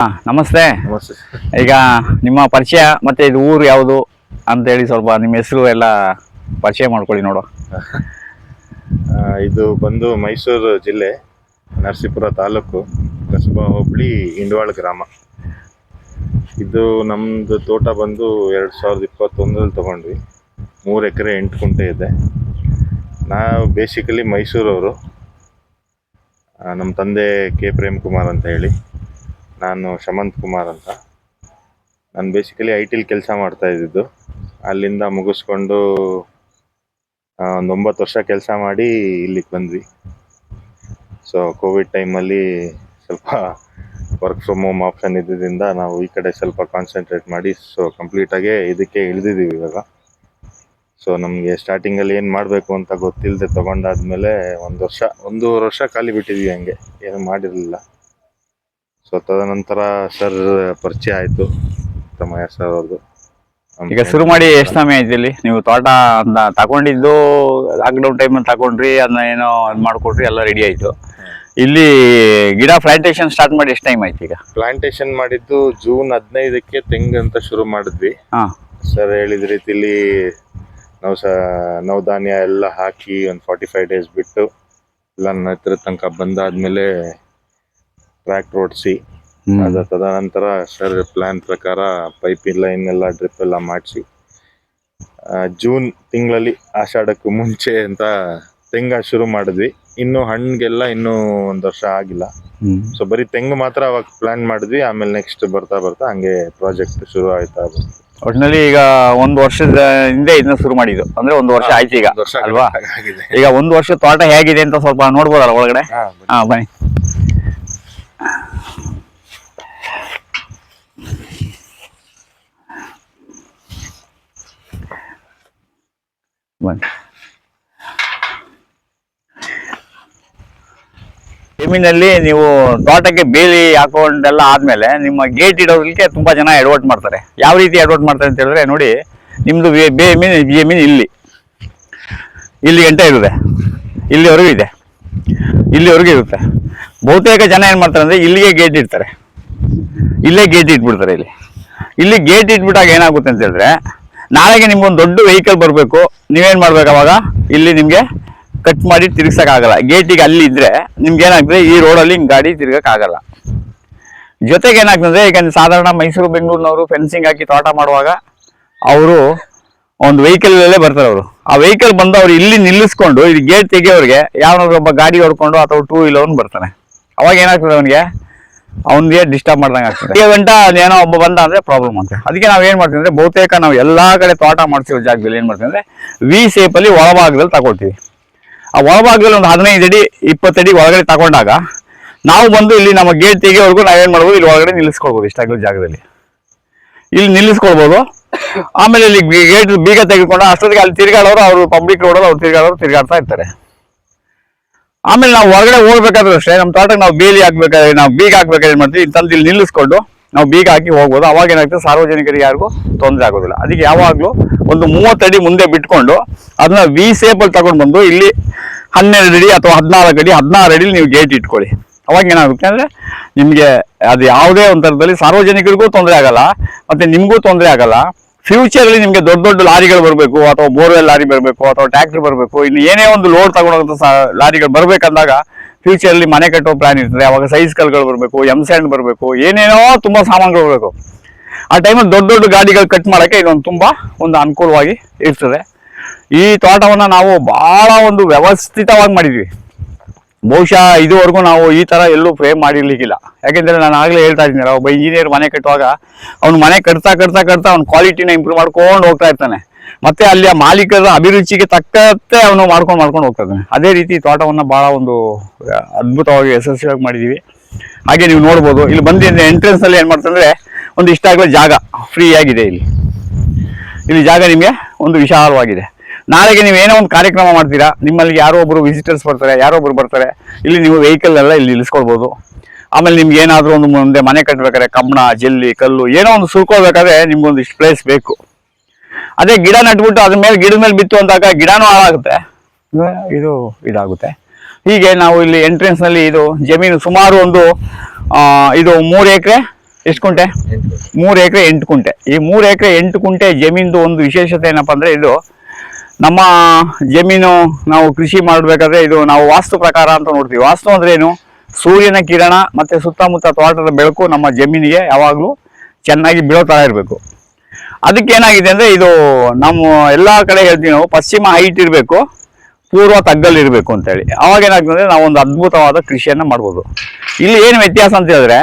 ಹಾ ನಮಸ್ತೆ. ನಮಸ್ತೆ. ಈಗ ನಿಮ್ಮ ಪರಿಚಯ ಮತ್ತೆ ಇದು ಊರು ಯಾವುದು ಅಂತ ಹೇಳಿ ಸ್ವಲ್ಪ ನಿಮ್ಮ ಹೆಸರು ಎಲ್ಲ ಪರಿಚಯ ಮಾಡ್ಕೊಳ್ಳಿ ನೋಡು. ಇದು ಬಂದು ಮೈಸೂರು ಜಿಲ್ಲೆ ನರಸೀಪುರ ತಾಲೂಕು ಕಸಬಾ ಹೋಬಳಿ ಇಂಡವಾಳ ಗ್ರಾಮ. ಇದು ನಮ್ಮದು ತೋಟ ಬಂದು ಎರಡು ಸಾವಿರದ ಇಪ್ಪತ್ತೊಂದರಲ್ಲಿ ತೊಗೊಂಡ್ವಿ. ಮೂರು ಎಕರೆ ಎಂಟು ಕುಂಟೆ ಇದೆ. ನಾವು ಬೇಸಿಕಲಿ ಮೈಸೂರವರು. ನಮ್ಮ ತಂದೆ ಕೆ. ಪ್ರೇಮ್ ಕುಮಾರ್ ಅಂತ ಹೇಳಿ. ನಾನು ಶಮಂತ್ ಕುಮಾರ್ ಅಂತ. ನಾನು ಬೇಸಿಕಲಿ ಐ ಟಿಲಿ ಕೆಲಸ ಮಾಡ್ತಾ ಇದ್ದಿದ್ದು. ಅಲ್ಲಿಂದ ಮುಗಿಸ್ಕೊಂಡು ಒಂದು ಒಂಬತ್ತು ವರ್ಷ ಕೆಲಸ ಮಾಡಿ ಇಲ್ಲಿಗೆ ಬಂದ್ವಿ. ಸೊ ಕೋವಿಡ್ ಟೈಮಲ್ಲಿ ಸ್ವಲ್ಪ ವರ್ಕ್ ಫ್ರಮ್ ಹೋಮ್ ಆಪ್ಷನ್ ಇದ್ದಿದ್ದರಿಂದ ನಾವು ಈ ಕಡೆ ಸ್ವಲ್ಪ ಕಾನ್ಸಂಟ್ರೇಟ್ ಮಾಡಿ ಸೊ ಕಂಪ್ಲೀಟಾಗೇ ಇದಕ್ಕೆ ಇಳಿದಿದ್ದೀವಿ ಇವಾಗ. ಸೊ ನಮಗೆ ಸ್ಟಾರ್ಟಿಂಗಲ್ಲಿ ಏನು ಮಾಡಬೇಕು ಅಂತ ಗೊತ್ತಿಲ್ಲದೆ ತೊಗೊಂಡಾದ್ಮೇಲೆ ಒಂದು ವರ್ಷ, ಒಂದೂವರೆ ವರ್ಷ ಖಾಲಿ ಬಿಟ್ಟಿದ್ವಿ ಹಂಗೆ. ಏನು ಮಾಡಿರಲಿಲ್ಲ. ಸೊ ತದನಂತರ ಸರ್ ಪರಿಚಯ ಆಯಿತು ತಮ್ಮಯ್ಯ ಸರ್ ಅವ್ರದ್ದು ಈಗ ಶುರು ಮಾಡಿ ಎಷ್ಟು ಸಮಯ ಆಯ್ತು ಇಲ್ಲಿ? ನೀವು ತೋಟ ಅಂತ ತಗೊಂಡಿದ್ದು ಲಾಕ್ಡೌನ್ ಟೈಮಲ್ಲಿ ತಗೊಂಡ್ರಿ ಅದನ್ನ ಏನೋ ಇದು ಮಾಡ್ಕೊಟ್ರಿ ಎಲ್ಲ ರೆಡಿ ಆಯ್ತು. ಇಲ್ಲಿ ಗಿಡ ಪ್ಲಾಂಟೇಶನ್ ಸ್ಟಾರ್ಟ್ ಮಾಡಿ ಎಷ್ಟು ಟೈಮ್ ಆಯ್ತು ಈಗ? ಪ್ಲಾಂಟೇಶನ್ ಮಾಡಿದ್ದು ಜೂನ್ ಹದಿನೈದಕ್ಕೆ ತೆಂಗು ಅಂತ ಶುರು ಮಾಡಿದ್ವಿ. ಹಾ. ಸರ್ ಹೇಳಿದ ರೀತಿಲಿ ನಾವು ಸ ನವಧಾನ್ಯ ಎಲ್ಲ ಹಾಕಿ ಒಂದು ಫಾರ್ಟಿ ಫೈವ್ ಡೇಸ್ ಬಿಟ್ಟು ಎಲ್ಲ ನನ್ನ ಹತ್ರ ತನಕ ಬಂದಾದ್ಮೇಲೆ ಟ್ರ್ಯಾಕ್ಟರ್ ಓಡಿಸಿ. ಅದ ತದನಂತರ ಸರ್ ಪ್ಲಾನ್ ಪ್ರಕಾರ ಪೈಪ್ ಲೈನ್ ಎಲ್ಲ ಡ್ರಿಪ್ ಎಲ್ಲ ಮಾಡಿಸಿ. ಜೂನ್ ತಿಂಗಳಲ್ಲಿ ಆಷಾಢಕ್ಕೂ ಮುಂಚೆ ಅಂತ ತೆಂಗ ಶುರು ಮಾಡಿದ್ವಿ. ಇನ್ನು ಹಣ್ಣಿಗೆಲ್ಲ ಇನ್ನೂ ಒಂದು ವರ್ಷ ಆಗಿಲ್ಲ. ಸೊ ಬರೀ ತೆಂಗು ಮಾತ್ರ ಅವಾಗ ಪ್ಲಾನ್ ಮಾಡಿದ್ವಿ. ಆಮೇಲೆ ನೆಕ್ಸ್ಟ್ ಬರ್ತಾ ಬರ್ತಾ ಹಂಗೆ ಪ್ರಾಜೆಕ್ಟ್ ಶುರು ಆಯ್ತಾ ಒಟ್ಟಿನಲ್ಲಿ ಈಗ ಒಂದು ವರ್ಷದ ಹಿಂದೆ ಇದನ್ನ ಶುರು ಮಾಡಿದ್ದು. ಅಂದ್ರೆ ಒಂದು ವರ್ಷ ಆಯ್ತು ಈಗ ಅಲ್ವಾ? ಈಗ ಒಂದು ವರ್ಷ ತೋಟ ಹೇಗಿದೆ ಅಂತ ಸ್ವಲ್ಪ ನೋಡ್ಬೋದಲ್ಲ ಒಳಗಡೆ? ಹಾ, ಬನ್ನಿ. ಜಮೀನಲ್ಲಿ ನೀವು ತೋಟಕ್ಕೆ ಬೇಲಿ ಹಾಕೊಂಡೆಲ್ಲ ಆದಮೇಲೆ ನಿಮ್ಮ ಗೇಟ್ ಇಡೋದಕ್ಕೆ ತುಂಬಾ ಜನ ಎಡ್ವರ್ಟ್ ಮಾಡ್ತಾರೆ. ಯಾವ ರೀತಿ ಎಡ್ವರ್ಟ್ ಮಾಡ್ತಾರೆ ಅಂತ ಹೇಳಿದ್ರೆ ನೋಡಿ ನಿಮ್ಮದು ಬೇ- ಮೀನು ಇಲ್ಲಿ. ಇಲ್ಲಿ ಗಂಟೆ ಇರುತ್ತೆ. ಇಲ್ಲಿವರೆಗೂ ಇದೆ. ಇಲ್ಲಿವರೆಗೂ ಇರುತ್ತೆ. ಬಹುತೇಕ ಜನ ಏನು ಮಾಡ್ತಾರೆ ಅಂದ್ರೆ ಇಲ್ಲಿಗೆ ಗೇಟ್ ಇಡ್ತಾರೆ. ಇಲ್ಲೇ ಗೇಟ್ ಇಟ್ಬಿಡ್ತಾರೆ ಇಲ್ಲಿ. ಇಲ್ಲಿ ಗೇಟ್ ಇಟ್ಬಿಟ್ಟಾಗ ಏನಾಗುತ್ತೆ ಅಂತ ಹೇಳಿದ್ರೆ ನಾಳೆಗೆ ನಿಮ್ಗೊಂದು ದೊಡ್ಡ ವೆಹಿಕಲ್ ಬರಬೇಕು. ನೀವೇನ್ ಮಾಡ್ಬೇಕು ಅವಾಗ? ಇಲ್ಲಿ ನಿಮ್ಗೆ ಕಟ್ ಮಾಡಿ ತಿರ್ಗ್ಸಕ್ಕಾಗಲ್ಲ. ಗೇಟಿಗೆ ಅಲ್ಲಿ ಇದ್ರೆ ನಿಮ್ಗೆ ಏನಾಗ್ತದೆ? ಈ ರೋಡಲ್ಲಿ ಹಿಂಗ್ ಗಾಡಿ ತಿರ್ಗಕ್ಕಾಗಲ್ಲ. ಜೊತೆಗೆ ಏನಾಗ್ತದೆ? ಈಗ ಸಾಧಾರಣ ಮೈಸೂರು, ಬೆಂಗಳೂರಿನವರು ಫೆನ್ಸಿಂಗ್ ಹಾಕಿ ತೋಟ ಮಾಡುವಾಗ ಅವರು ಒಂದು ವೆಹಿಕಲ್ ಅಲ್ಲೇ ಬರ್ತಾರೆ ಅವರು. ಆ ವೆಹಿಕಲ್ ಬಂದು ಅವ್ರು ಇಲ್ಲಿ ನಿಲ್ಲಿಸ್ಕೊಂಡು, ಇಲ್ಲಿ ಗೇಟ್ ತೆಗಿಯೋರಿಗೆ ಯಾವನಾದ್ರು ಒಬ್ಬ ಗಾಡಿ ಹೊಡ್ಕೊಂಡು ಅಥವಾ ಟೂ ವೀಲರ್ ಬರ್ತಾನೆ. ಅವಾಗ ಏನಾಗ್ತದೆ ಅವನಿಗೆ? ಅವನಿಗೆ ಡಿಸ್ಟರ್ಬ್ ಮಾಡ್ದಂಗೆ ಆಗ್ತದೆ. ಗಂಟ ಏನೋ ಒಬ್ಬ ಬಂದ ಅಂದ್ರೆ ಪ್ರಾಬ್ಲಮ್ ಅಂತ. ಅದಕ್ಕೆ ನಾವು ಏನು ಮಾಡ್ತೀವಿ ಅಂದ್ರೆ ಬಹುತೇಕ ನಾವು ಎಲ್ಲಾ ಕಡೆ ತೋಟ ಮಾಡ್ತೀವಿ ಜಾಗದಲ್ಲಿ ಏನು ಮಾಡ್ತೀವಿ ಅಂದ್ರೆ ವಿ ಶೇಪಲ್ಲಿ ಒಳಭಾಗದಲ್ಲಿ ತಗೊಳ್ತೀವಿ. ಆ ಒಳಭಾಗದಲ್ಲಿ ಒಂದು ಹದಿನೈದು ಅಡಿ ಇಪ್ಪತ್ತಡಿ ಒಳಗಡೆ ತಗೊಂಡಾಗ ನಾವು ಬಂದು ಇಲ್ಲಿ ನಮ್ಮ ಗೇಟ್ ತೆಗಿಯೋವರೆಗೂ ನಾವೇನು ಮಾಡ್ಬೋದು, ಇಲ್ಲಿ ಒಳಗಡೆ ನಿಲ್ಲಿಸ್ಕೊಳ್ಬೋದು ಇಷ್ಟಾಗಲಿ ಜಾಗದಲ್ಲಿ. ಇಲ್ಲಿ ನಿಲ್ಲಿಸ್ಕೊಳ್ಬೋದು. ಆಮೇಲೆ ಇಲ್ಲಿ ಗೇಟ್ ಬೀಗ ತೆಗೆದುಕೊಂಡು ಅಷ್ಟೊತ್ತಿಗೆ ಅಲ್ಲಿ ತಿರ್ಗಾಡೋರು, ಅವರು ಪಬ್ಲಿಕ್ ರೋಡಲ್ಲಿ ಅವ್ರು ತಿರ್ಗಾಡೋರು, ತಿರ್ಗಾಡ್ತಾ ಇರ್ತಾರೆ. ಆಮೇಲೆ ನಾವು ಹೊರಗಡೆ ಹೋಗ್ಬೇಕಾದ್ರೂ ಅಷ್ಟೇ ನಮ್ಮ ತೋಟಕ್ಕೆ ನಾವು ಬೇಲಿ ಹಾಕ್ಬೇಕಾದ್ರೆ, ನಾವು ಬೀಗ ಹಾಕ್ಬೇಕಾದ್ರೆ ಏನ್ ಮಾಡ್ತೀವಿ? ತಂದು ಇಲ್ಲಿ ನಿಲ್ಲಿಸ್ಕೊಂಡು ನಾವು ಬೀಗ ಹಾಕಿ ಹೋಗ್ಬೋದು. ಅವಾಗ ಏನಾಗ್ತದೆ? ಸಾರ್ವಜನಿಕರಿಗೆ ಯಾರಿಗೂ ತೊಂದರೆ ಆಗೋದಿಲ್ಲ. ಅದಕ್ಕೆ ಯಾವಾಗಲೂ ಒಂದು ಮೂವತ್ತಡಿ ಮುಂದೆ ಬಿಟ್ಕೊಂಡು ಅದನ್ನ ವಿ ಸೇಪಲ್ಲಿ ತಗೊಂಡು ಬಂದು ಇಲ್ಲಿ ಹನ್ನೆರಡು ಅಡಿ ಅಥವಾ ಹದಿನಾಲ್ಕು ಅಡಿ, ಹದಿನಾರು ಅಡಿಲಿ ನೀವು ಗೇಟ್ ಇಟ್ಕೊಳ್ಳಿ. ಅವಾಗ ಏನಾಗುತ್ತೆ ಅಂದ್ರೆ ನಿಮಗೆ ಅದು ಯಾವುದೇ ಒಂಥರದಲ್ಲಿ ಸಾರ್ವಜನಿಕರಿಗೂ ತೊಂದರೆ ಆಗಲ್ಲ, ಮತ್ತೆ ನಿಮಗೂ ತೊಂದರೆ ಆಗಲ್ಲ. ಫ್ಯೂಚರ್ ಅಲ್ಲಿ ನಿಮಗೆ ದೊಡ್ಡ ದೊಡ್ಡ ಲಾರಿಗಳು ಬರಬೇಕು, ಅಥವಾ ಬೋರ್ವೆಲ್ ಲಾರಿ ಬರಬೇಕು, ಅಥವಾ ಟ್ರ್ಯಾಕ್ಟರ್ ಬರಬೇಕು ಇಲ್ಲಿ ಏನೇ ಒಂದು ಲೋಡ್ ತಗೊಂಡಂತ ಲಾರಿಗಳು ಬರಬೇಕಂದಾಗ ಫ್ಯೂಚರ್ ಅಲ್ಲಿ ಮನೆ ಕಟ್ಟೋ ಪ್ಲಾನ್ ಇರ್ತದೆ, ಅವಾಗ ಸೈಜ್ ಕಲ್ಗಳು ಬರಬೇಕು ಎಂ ಸ್ಯಾಂಡ್ ಬರಬೇಕು, ಏನೇನೋ ತುಂಬಾ ಸಾಮಾನುಗಳು ಬರಬೇಕು. ಆ ಟೈಮಲ್ಲಿ ದೊಡ್ಡ ದೊಡ್ಡ ಗಾಡಿಗಳು ಕಟ್ ಮಾಡಕ್ಕೆ ಇದೊಂದು ತುಂಬಾ ಒಂದು ಅನುಕೂಲವಾಗಿ ಇರ್ತದೆ. ಈ ತೋಟವನ್ನ ನಾವು ಬಹಳ ಒಂದು ವ್ಯವಸ್ಥಿತವಾಗಿ ಮಾಡಿದ್ವಿ. ಬಹುಶಃ ಇದುವರೆಗೂ ನಾವು ಈ ತರ ಎಲ್ಲೂ ಫ್ರೇಮ್ ಮಾಡಿರ್ಲಿಕ್ಕಿಲ್ಲ. ಯಾಕೆಂದರೆ ನಾನು ಆಗಲೇ ಹೇಳ್ತಾ ಇದ್ದೀನಿ ಒಬ್ಬ ಇಂಜಿನಿಯರ್ ಮನೆ ಕಟ್ಟುವಾಗ ಅವ್ನು ಮನೆ ಕಟ್ತಾ ಕಟ್ತಾ ಕಟ್ತಾ ಅವ್ನ ಕ್ವಾಲಿಟಿನ ಇಂಪ್ರೂವ್ ಮಾಡ್ಕೊಂಡು ಹೋಗ್ತಾ ಇರ್ತಾನೆ. ಮತ್ತೆ ಅಲ್ಲಿಯ ಮಾಲೀಕರ ಅಭಿರುಚಿಗೆ ತಕ್ಕಂತೆ ಅವನು ಮಾಡ್ಕೊಂಡು ಮಾಡ್ಕೊಂಡು ಹೋಗ್ತಾ ಇದ್ದಾನೆ ಅದೇ ರೀತಿ ತೋಟವನ್ನು ಭಾಳ ಒಂದು ಅದ್ಭುತವಾಗಿ ಯಶಸ್ವಿಯಾಗಿ ಮಾಡಿದೀವಿ. ಹಾಗೆ ನೀವು ನೋಡ್ಬೋದು, ಇಲ್ಲಿ ಬಂದಿದ್ದ ಎಂಟ್ರೆನ್ಸ್ ಅಲ್ಲಿ ಏನ್ ಮಾಡ್ತಂದ್ರೆ ಒಂದು ಇಷ್ಟ ಆಗೋ ಜಾಗ ಫ್ರೀ ಆಗಿದೆ ಇಲ್ಲಿ. ಇಲ್ಲಿ ಜಾಗ ನಿಮಗೆ ಒಂದು ವಿಶಾಲವಾಗಿದೆ. ನಾಳೆಗೆ ನೀವು ಏನೋ ಒಂದು ಕಾರ್ಯಕ್ರಮ ಮಾಡ್ತೀರಾ ನಿಮ್ಮಲ್ಲಿ ಯಾರೋ ಒಬ್ಬರು ವಿಸಿಟರ್ಸ್ ಬರ್ತಾರೆ ಯಾರೋ ಒಬ್ಬರು ಬರ್ತಾರೆ ಇಲ್ಲಿ ನೀವು ವೆಹಿಕಲ್ ಎಲ್ಲ ಇಲ್ಲಿ ನಿಲ್ಲಿಸ್ಕೊಳ್ಬೋದು ಆಮೇಲೆ ನಿಮ್ಗೆ ಏನಾದರೂ ಒಂದು ಮುಂದೆ ಮನೆ ಕಟ್ಟಬೇಕಾದ್ರೆ ಕಬ್ಬಣ ಜಲ್ಲಿ ಕಲ್ಲು ಏನೋ ಒಂದು ಸುಳ್ಕೋಬೇಕಾದ್ರೆ ನಿಮ್ಗೊಂದು ಇಷ್ಟು ಪ್ಲೇಸ್ ಬೇಕು. ಅದೇ ಗಿಡ ನಟ್ಬಿಟ್ಟು ಅದ್ರ ಮೇಲೆ ಗಿಡದ ಮೇಲೆ ಬಿತ್ತು ಅಂದಾಗ ಗಿಡನೂ ಹಾಳಾಗುತ್ತೆ. ಇದು ಇದಾಗುತ್ತೆ. ಹೀಗೆ ನಾವು ಇಲ್ಲಿ ಎಂಟ್ರೆನ್ಸ್ನಲ್ಲಿ ಇದು ಜಮೀನು ಸುಮಾರು ಒಂದು ಇದು ಮೂರು ಎಕರೆ ಎಷ್ಟು ಕುಂಟೆ? ಮೂರು ಎಕರೆ ಎಂಟು ಕುಂಟೆ. ಈ ಮೂರು ಎಕರೆ ಎಂಟು ಕುಂಟೆ ಜಮೀನ್ದು ಒಂದು ವಿಶೇಷತೆ ಏನಪ್ಪ ಅಂದರೆ ಇದು ನಮ್ಮ ಜಮೀನು ನಾವು ಕೃಷಿ ಮಾಡಬೇಕಾದ್ರೆ ಇದು ನಾವು ವಾಸ್ತು ಪ್ರಕಾರ ಅಂತ ನೋಡ್ತೀವಿ. ವಾಸ್ತು ಅಂದ್ರೆ ಏನು? ಸೂರ್ಯನ ಕಿರಣ ಮತ್ತೆ ಸುತ್ತಮುತ್ತ ತೋಟದ ಬೆಳಕು ನಮ್ಮ ಜಮೀನಿಗೆ ಯಾವಾಗಲೂ ಚೆನ್ನಾಗಿ ಬೀಳೋ ಥರ ಇರಬೇಕು. ಅದಕ್ಕೆ ಏನಾಗಿದೆ ಅಂದ್ರೆ ಇದು ನಮ್ಮ ಎಲ್ಲ ಕಡೆ ಹೇಳ್ತೀವಿ ನಾವು, ಪಶ್ಚಿಮ ಹೈಟ್ ಇರಬೇಕು, ಪೂರ್ವ ತಗ್ಗಲ್ಲಿರಬೇಕು ಅಂತೇಳಿ. ಅವಾಗ ಏನಾಗ್ತದೆ ನಾವು ಒಂದು ಅದ್ಭುತವಾದ ಕೃಷಿಯನ್ನು ಮಾಡ್ಬೋದು. ಇಲ್ಲಿ ಏನು ವ್ಯತ್ಯಾಸ ಅಂತ ಹೇಳಿದ್ರೆ,